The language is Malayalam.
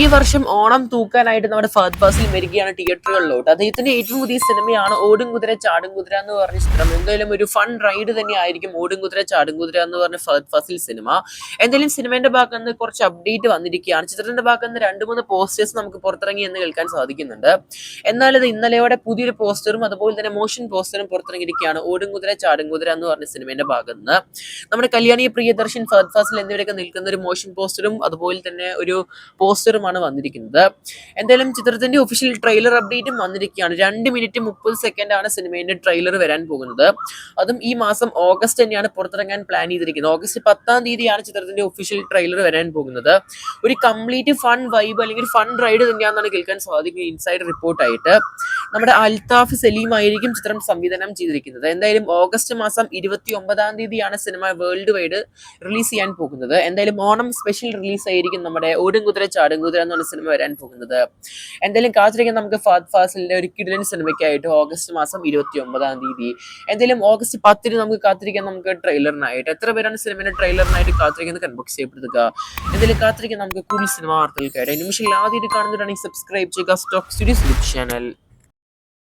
ഈ വർഷം ഓണം തൂക്കാനായിട്ട് നമ്മുടെ ഫഹദ് ഫാസിൽ വരികയാണ് തിയേറ്ററുകളിലോട്ട്. അദ്ദേഹത്തിന്റെ ഏറ്റവും പുതിയ സിനിമയാണ് ഓടും കുതിര ചാടും കുതിര എന്ന് പറഞ്ഞ ചിത്രം. എന്തായാലും ഒരു ഫൺ റൈഡ് തന്നെ ആയിരിക്കും ഓടും കുതിര ചാടും കുതിര എന്ന് പറഞ്ഞ ഫഹദ് ഫാസിൽ സിനിമ. എന്തായാലും സിനിമയുടെ ഭാഗത്ത് നിന്ന് കുറച്ച് അപ്ഡേറ്റ് വന്നിരിക്കുകയാണ്. ചിത്രത്തിന്റെ ഭാഗത്ത് നിന്ന് രണ്ട് മൂന്ന് പോസ്റ്റേഴ്സ് നമുക്ക് പുറത്തിറങ്ങി എന്ന് കേൾക്കാൻ സാധിക്കുന്നുണ്ട്. എന്നാൽ ഇത് ഇന്നലെയോടെ പുതിയൊരു പോസ്റ്ററും അതുപോലെ തന്നെ മോഷൻ പോസ്റ്ററും പുറത്തിറങ്ങിയിരിക്കുകയാണ് ഓടും കുതിര ചാടും കുതിര എന്ന് പറഞ്ഞ സിനിമയുടെ ഭാഗത്ത് നിന്ന് നമ്മുടെ കല്യാണി പ്രിയദർശൻ ഫഹദ് ഫാസിൽ എന്നിവരൊക്കെ നിൽക്കുന്ന ഒരു മോഷൻ പോസ്റ്ററും അതുപോലെ തന്നെ ഒരു പോസ്റ്ററുമാണ് വന്നിരിക്കുന്നത്. എന്തായാലും ചിത്രത്തിന്റെ ഒഫീഷ്യൽ ട്രെയിലർ അപ്ഡേറ്റും വന്നിരിക്കുകയാണ്. രണ്ട് മിനിറ്റ് മുപ്പത് സെക്കൻഡ് ആണ് സിനിമയുടെ ട്രെയിലർ വരാൻ പോകുന്നത്. അതും ഈ മാസം ഓഗസ്റ്റ് തന്നെയാണ് പുറത്തിറങ്ങാൻ പ്ലാൻ ചെയ്തിരിക്കുന്നത്. ഓഗസ്റ്റ് പത്താം തീയതിയാണ് ചിത്രത്തിന്റെ ഒഫീഷ്യൽ ട്രെയിലർ വരാൻ പോകുന്നത്. ഒരു കംപ്ലീറ്റ് ഫൺ വൈബ് അല്ലെങ്കിൽ ഫൺ റൈഡ് തന്നെയാണെന്നാണ് കേൾക്കാൻ സാധിക്കുന്നത്. ഇൻസൈഡ് റിപ്പോർട്ടായിട്ട് നമ്മുടെ അൽതാഫ് സലീം ആയിരിക്കും ചിത്രം സംവിധാനം ചെയ്തിരിക്കുന്നത്. എന്തായാലും ഓഗസ്റ്റ് മാസം ഇരുപത്തി ഒമ്പതാം തീയതിയാണ് സിനിമ വേൾഡ് വൈഡ് റിലീസ് ചെയ്യാൻ പോകുന്നത്. എന്തായാലും ഓണം സ്പെഷ്യൽ റിലീസ് ആയിരിക്കും നമ്മുടെ ഓടും കുതിര എന്നുള്ള സിനിമ വരാൻ പോകുന്നത്. എന്തായാലും കാത്തിരിക്കാൻ നമുക്ക് ഫാദ് ഫാസിലിന്റെ ഒരു കിടിലൻ സിനിമയ്ക്കായിട്ട് ഓഗസ്റ്റ് മാസം ഇരുപത്തി ഒമ്പതാം തീയതി. എന്തായാലും ഓഗസ്റ്റ് പത്തിന് നമുക്ക് കാത്തിരിക്കാൻ നമുക്ക് ട്രെയിലറിനായിട്ട് എത്ര പേരാണ് സിനിമയുടെ ട്രെയിലറിനായിട്ട് കാത്തിരിക്കുന്നത് കൺബോക്സ് ചെയ്യപ്പെടുത്തുക. എന്തായാലും കാത്തിരിക്കാൻ നമുക്ക് കൂടുതൽ സിനിമ വാർത്തകൾക്കായിട്ട്. നിമിഷം ആദ്യമായിട്ട് കാണുന്നവരാണെങ്കിൽ സബ്സ്ക്രൈബ് ചെയ്യുക സ്റ്റോക്ക് സ്റ്റുഡിയോസ് ചാനൽ